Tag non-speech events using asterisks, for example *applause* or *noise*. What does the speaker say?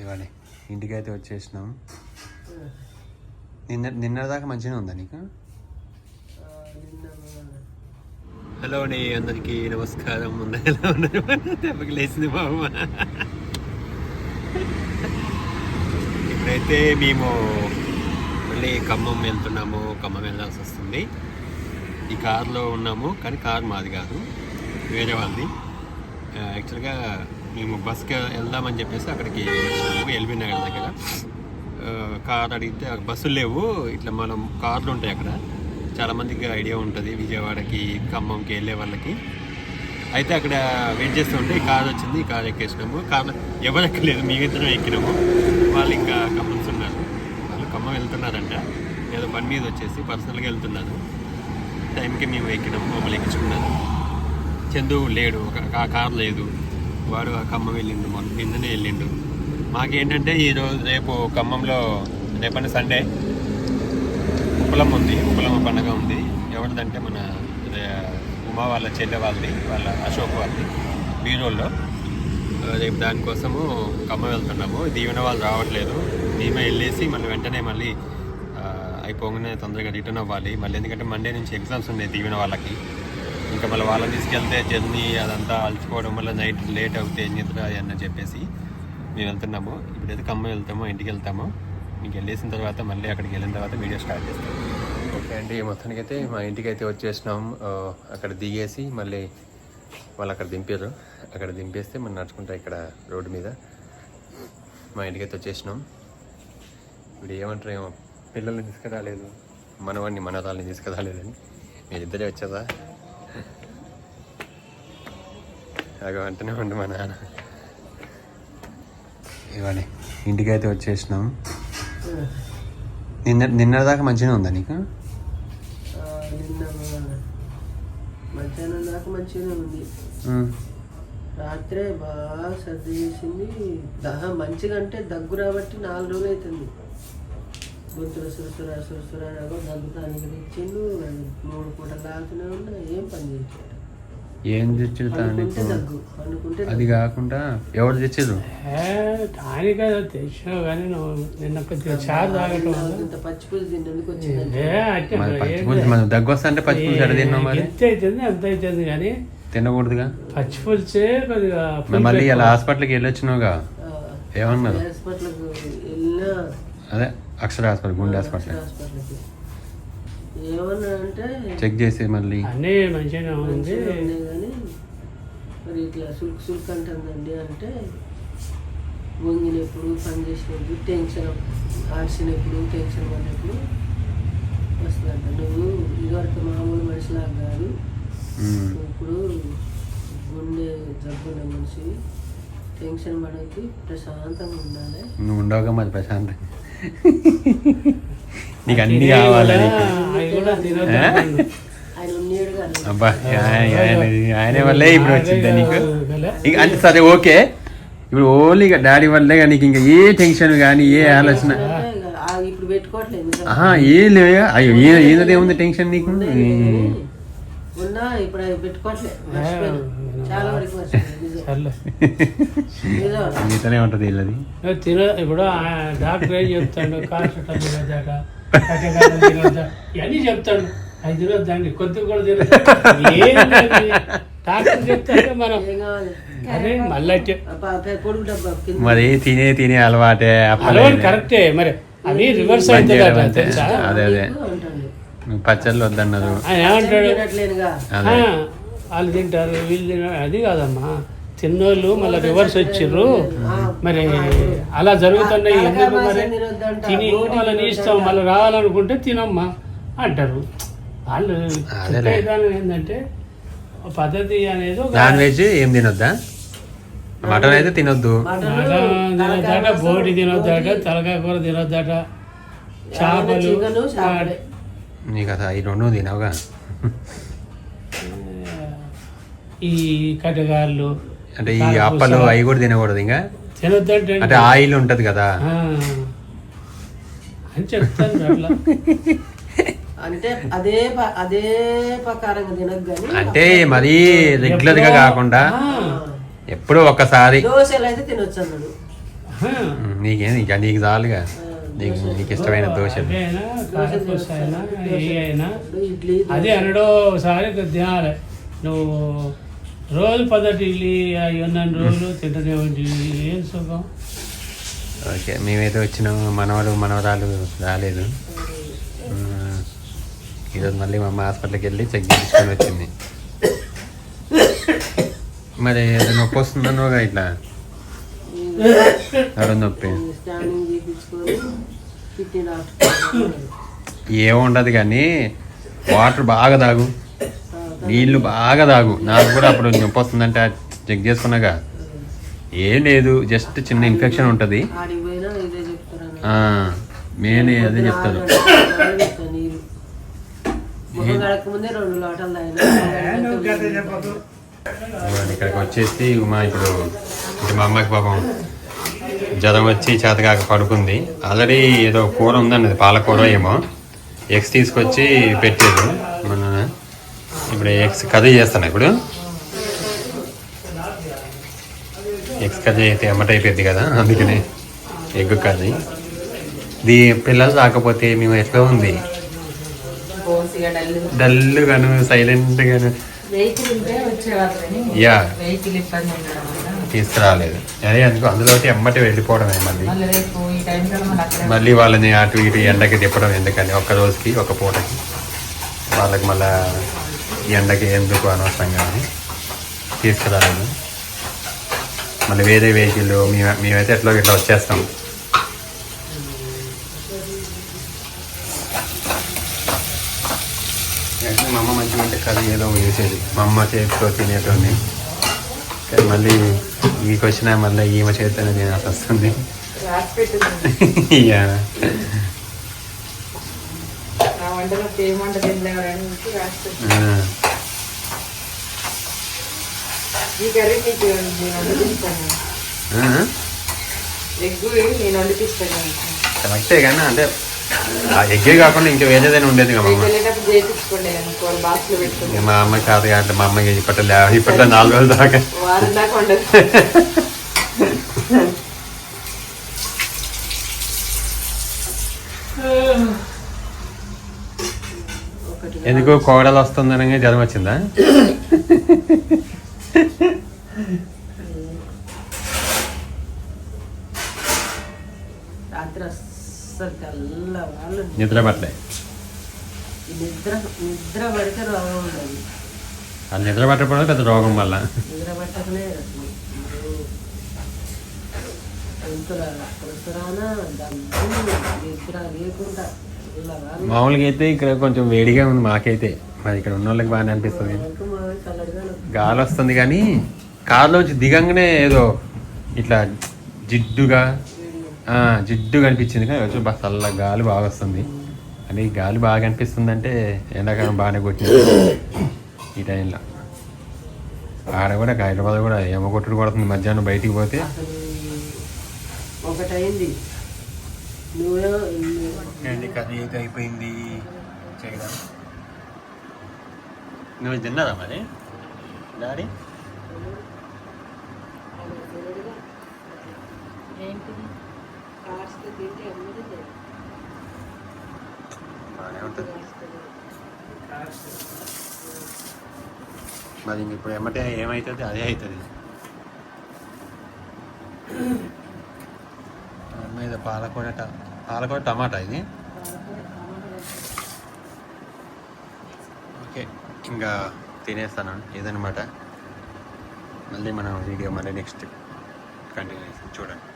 ఇవ్వండి. ఇంటికైతే వచ్చేసినాం. నిన్న నిన్న దాకా మంచిగానే ఉందా నీకు? హలో అండి అందరికీ నమస్కారం. ముందు ఎలా ఉన్నారు? దెబ్బకి లేచింది బాబు. ఇప్పుడైతే మేము మళ్ళీ ఖమ్మం వెళ్తున్నాము. ఖమ్మం వెళ్ళాల్సి వస్తుంది. ఈ కార్లో ఉన్నాము కానీ కార్ మాది కాదు. వేరే వాళ్ళది. యాక్చువల్గా మేము బస్కి వెళ్దామని చెప్పేసి అక్కడికి వచ్చినాము ఎల్బీ నగర్ దగ్గర. కార్ అడిగితే అక్కడ బస్సులు లేవు ఇట్లా మనం కార్లు ఉంటాయి అక్కడ. చాలామందికి ఐడియా ఉంటుంది విజయవాడకి ఖమ్మంకి వెళ్ళే వాళ్ళకి. అయితే అక్కడ వెయిట్ చేస్తుంటే ఈ కార్ వచ్చింది ఈ కార్ ఎక్కేసినాము. కార్ ఎవరు ఎక్కలేదు మేమిద్దరం ఎక్కినాము. వాళ్ళు ఇంకా ఖమ్మం ఉన్నారు. వాళ్ళు ఖమ్మం వెళ్తున్నారంట. ఏదో బండి మీద వచ్చేసి పర్సనల్గా వెళ్తున్నారు. టైంకి మేము ఎక్కినాము మమ్మల్ని ఎక్కించుకున్నారు. చందు లేడు ఒక ఆ కార్ లేదు. వాడు ఆ ఖమ్మం వెళ్ళిండు మొన్న నిన్ననే వెళ్ళిండు. మాకేంటంటే ఈరోజు రేపు ఖమ్మంలో రేపటి సండే ఉప్పలమ్మ ఉంది ఉప్పలమ్మ పండగ ఉంది. ఎవరిదంటే మన ఉమా వాళ్ళ చెల్లె వాళ్ళది వాళ్ళ అశోక్ వాళ్ళది బీరోల్లో. రేపు దానికోసము ఖమ్మం వెళ్తున్నాము. దీవెన వాళ్ళు రావట్లేదు. మేమే వెళ్ళేసి మళ్ళీ వెంటనే మళ్ళీ అయిపోగానే తొందరగా రిటర్న్ అవ్వాలి. మళ్ళీ ఎందుకంటే మండే నుంచి ఎగ్జామ్స్ ఉన్నాయి దీవెన వాళ్ళకి. ఇంకా మళ్ళీ వాళ్ళని తీసుకెళ్తే జర్నీ అదంతా అలసిపోవడం వల్ల నైట్ లేట్ అవుతే నిద్ర అని చెప్పేసి మేము వెళ్తున్నాము. ఇప్పుడైతే ఖమ్మం వెళ్తాము ఇంటికి వెళ్తాము. మీకు వెళ్ళేసిన తర్వాత మళ్ళీ అక్కడికి వెళ్ళిన తర్వాత వీడియో స్టార్ట్ చేస్తాం. ఓకే అండి మొత్తానికి అయితే మా ఇంటికి అయితే వచ్చేసినాం అక్కడ దిగేసి మళ్ళీ వాళ్ళు అక్కడ దింపారు. అక్కడ దింపేస్తే మనం నడుచుకుంటా ఇక్కడ రోడ్డు మీద. మా ఇంటికి అయితే వచ్చేసినాం. ఇప్పుడు ఏమంటారు ఏమో పిల్లల్ని తీసుకురాలేదు. మనవాడిని మనరాల్ని తీసుకురాలేదని. మీరిద్దరే వచ్చేదా అగో అంటూనే ఉండి మా నాన్న. ఇవ్వండి. ఇంటికి అయితే వచ్చేసినాం. నిన్న నిన్నటిదాకా మంచిగానే ఉందా నీకు? నిన్న మధ్యాహ్నం దాకా మంచిగానే ఉంది. రాత్రే బాగా సర్ది చేసింది. దహ మంచిగా అంటే దగ్గు రాబట్టి నాలుగు రోజులు అవుతుంది గొంతులు సురసుర సురసుర అనగో దగ్గుతానికి తెచ్చిండు. మూడు పూటలు తాగుతూనే ఉన్నా ఏం పని చేయట్లేదు. ఏం తెచ్చారు అనుకుంటే నీకు? దగ్గు అనుకుంటే అది కాకుండా ఎవరు తెచ్చారు? దానిక తెలిసినావు కానీ నువ్వు నిన్న కొద్దిగా చారు తాగటం మనం దగ్గు వస్తా అంటే పచ్చి పులుసు ఎడ తిన్నాం మరి? ఎంత అవుతుంది అంత అవుతుంది కానీ తినకూడదుగా? పచ్చి పులుసే కొద్దిగా మళ్ళీ ఇలా హాస్పిటల్కి వెళ్ళొచ్చినావుగా? ఏమన్నారు? అదే అక్షర హాస్పిటల్ గుండె హాస్పిటల్. చెక్ చేసి మళ్ళీ. అన్నీ మంచిగానే ఉంది. మంచిగా కానీ మరి ఇట్లా సుల్క్ సుల్క్ అంటుందండి అంటే వంగినప్పుడు పని చేసినప్పుడు టెన్షన్ ఆడిసినప్పుడు టెన్షన్ పడినప్పుడు వస్తుందంట. నువ్వు ఇదివరకు మామూలు మనిషిలాగా కాదు. ఇప్పుడు గుండె జబ్బున్న మనిషి టెన్షన్ పడద్దు ప్రశాంతంగా ఉండాలి. నువ్వు ఉండవుగా మరి ప్రశాంత్ నీకు అన్ని కావాలి అబ్బా ఆయన ఆయన- ఆయన వల్లే ఇప్పుడు వచ్చిందా నీకు. ఇక అంటే సరే ఓకే ఇప్పుడు ఓన్లీ ఇక డాడీ వల్లే నీకు ఇంకా ఏ టెన్షన్ కానీ ఏ ఆలోచన ఏం లేవా అయ్యో ఏ ఏదే ఉంది టెన్షన్ నీకు. మీతోనే ఉంటుంది వీళ్ళది ఇప్పుడు డాక్టర్ ఏం చెప్తాడు తినొద్దా ఇవన్నీ చెప్తాడు అది తినొద్దండి కొద్ది కూడా తినొద్దు *laughs* ఏంటది? డాక్టర్ చెప్తాడు మనం ఏం కావాలి? అరే మళ్ళీ ఆ ప- ప- పొడుగు డబ్బా కింద. మరి తినే తినే అలవాటే అలవాటు కరెక్టే మరి అవి రివర్స్. తెలుసా? అదే అదే. పచ్చళ్ళు వద్దన్నారు. ఆయన ఏమంటాడు? తినట్లేనుగా. అదే. ఆ, వాళ్ళు తింటారు వీళ్ళు తింటారు అది కాదమ్మా. తిన్నోళ్ళు మళ్ళీ రివర్స్ వచ్చిర్రు. మరి అలా జరుగుతున్నాయి. ఎందుకు మరి? తిని వాళ్ళని ఇస్తాం మళ్ళీ రావాలనుకుంటే తినమ్మా అంటారు. వాళ్ళు విధానం ఏంటంటే పద్ధతి అనేది ఒక నాన్ వెజ్ ఏం తినొద్దా? మటన్ అయితే తినొద్దు. తినొద్దట బోటి తినొద్దట తలకాయ కూర తినొద్దట చేపలు నీకు అసలు ఈ రెండు తినవుగా? ఈ కటగాళ్ళు అంటే ఈ అప్పలు అవి కూడా తినకూడదు ఇంకా? తినొద్దంటే అంటే ఆయిల్ ఉంటది కదా? అని చెప్తాను అట్లా. అంటే అదే అదే ప్రకారంగా తినకు కానీ అంటే మరీ రెగ్యులర్గా కాకుండా ఎప్పుడో ఒక్కసారి దోశలు అయితే తినొచ్చు అన్నాడు. నీకేం ఇక నీకు చాలుగా. నీకు నీకు ఇష్టమైన దోశలు. అదే అనడో ఒకసారి తినాలి. నువ్వు రోజు పద్ధతి ఇడ్లీ ఉన్నన్ని రోజులు తింటూనే ఏం సుఖం? ఓకే మేమైతే వచ్చినాము మనవడు మనవరాలు రాలేదు. ఈరోజు మళ్ళీ మా అమ్మ హాస్పిటల్కి వెళ్ళి చెక్ చేయించుకొని వచ్చింది. మరి ఏదో నొప్పి వస్తుందన్నోగా ఇట్లా? నడు నొప్పి? ఏముండదు కానీ వాటర్ బాగా తాగు. నీళ్ళు బాగా తాగు. నాకు కూడా అప్పుడు నొప్పి వస్తుందంటే చెక్ చేసుకున్నాగా. ఏం లేదు జస్ట్ చిన్న ఇన్ఫెక్షన్ ఉంటుంది. మెయిన్ అదే కడక ముందే రెండు లోటలు తాగినా. ఇదిగోండి, ఇక్కడికి వచ్చేసి మా ఇప్పుడు ఇప్పుడు మా అమ్మకి పాపం జ్వరం వచ్చి చేతకాక పడుకుంది. ఆల్రెడీ ఏదో కూర ఉందన్నది పాలకూర ఏమో. ఎగ్స్ తీసుకొచ్చి పెట్టారు. మన ఇప్పుడు ఎగ్స్ కర్రీ చేస్తాను ఇప్పుడు. ఎగ్స్ కర్రీ అయితే ఎమ్మట అయిపోయింది కదా అందుకనే. Egg curry. ఇది పిల్లలు రాకపోతే మేము ఎట్లా ఉంది? సైలెంట్గాను వెహికల్ ఉంటే వచ్చేవాళ్ళని యా తీసుకురాలేదు. అదే అందుకు అందులో ఎమ్మటి వెళ్ళిపోవడమే మళ్ళీ. మళ్ళీ వాళ్ళని అటు ఇటు ఎండకి తిప్పడం ఎందుకని? ఒక్క రోజుకి ఒక పూటకి. వాళ్ళకి మళ్ళా ఎండకి ఎందుకు అనవసరంగా అని తీసుకురాలేదు. మళ్ళీ వేరే వెహికల్ మేము మేమైతే ఎట్లా ఇట్లా వచ్చేస్తాం actually మా అమ్మ కర్రీ ఏదో వేసేది. మా అమ్మ చేతితో తినేటోని కానీ మళ్ళీ ఈకి వచ్చినా మళ్ళీ ఈమె చేతితోనే తినాల్సి వస్తుంది. కరెక్టే కానీ అంటే ఎగ్గే కాకుండా ఇంకా వేరేదైనా ఉండేది కదా మా రేపు అమ్మ వెళ్ళేటప్పుడు చేయించుకోండి అనుకో బాక్స్లో పెట్టుకుని ఇక మా అమ్మ కాదు అట్లా మా అమ్మకి ఇప్పట్లో ఇప్పట్లో నాలుగు రోజుల దాకా వారం దాకా వండదు ఒకటి ఎందుకు కోడలు వస్తుందనగా జ్వరం వచ్చిందా రాత్రి అస్సలు తెల్ల వాళ్ళు నిద్ర పట్టలే. నిద్ర నిద్ర పడితే రోగం ఉండదు. అది నిద్ర పట్టకపోవడం పెద్ద రోగం వల్ల. నిద్ర పట్టకనే మామూలుగా అయితే ఇక్కడ కొంచెం వేడిగా ఉంది మాకైతే. మరి ఇక్కడ ఉన్న వాళ్ళకి బాగానే అనిపిస్తుంది. గాలి వస్తుంది కానీ కారులోంచి దిగంగానే ఏదో ఇట్లా జిడ్డుగా ఆ, జిడ్డుగా అనిపించింది కానీ వచ్చి బాగా చల్ల గాలి బాగా వస్తుంది. అంటే ఈ గాలి బాగా అనిపిస్తుంది అంటే ఎండాకాలం బాగానే కొట్టింది. ఈ టైంలో. ఆడ కూడా హైదరాబాద్ కూడా ఏమో కొట్టుడు కొడుతుంది. మధ్యాహ్నం బయటికి పోతే ఒకటైంది. అండి కర్రీ అయితే అయిపోయింది? చేయడం నువ్వు తిన్నారా మరి? డాడీ? కాస్త తింటే బాగానే ఉంటుంది మరి ఇప్పుడు ఎమ్మటే ఏమవుతుంది అదే అవుతుంది మీద పాలకూర పాలకూర టమాటా ఇది? ఓకే ఇంకా తినేస్తాను ఇదనమాట మళ్ళీ మనం వీడియో మళ్ళీ నెక్స్ట్ కంటిన్యూ చూడండి.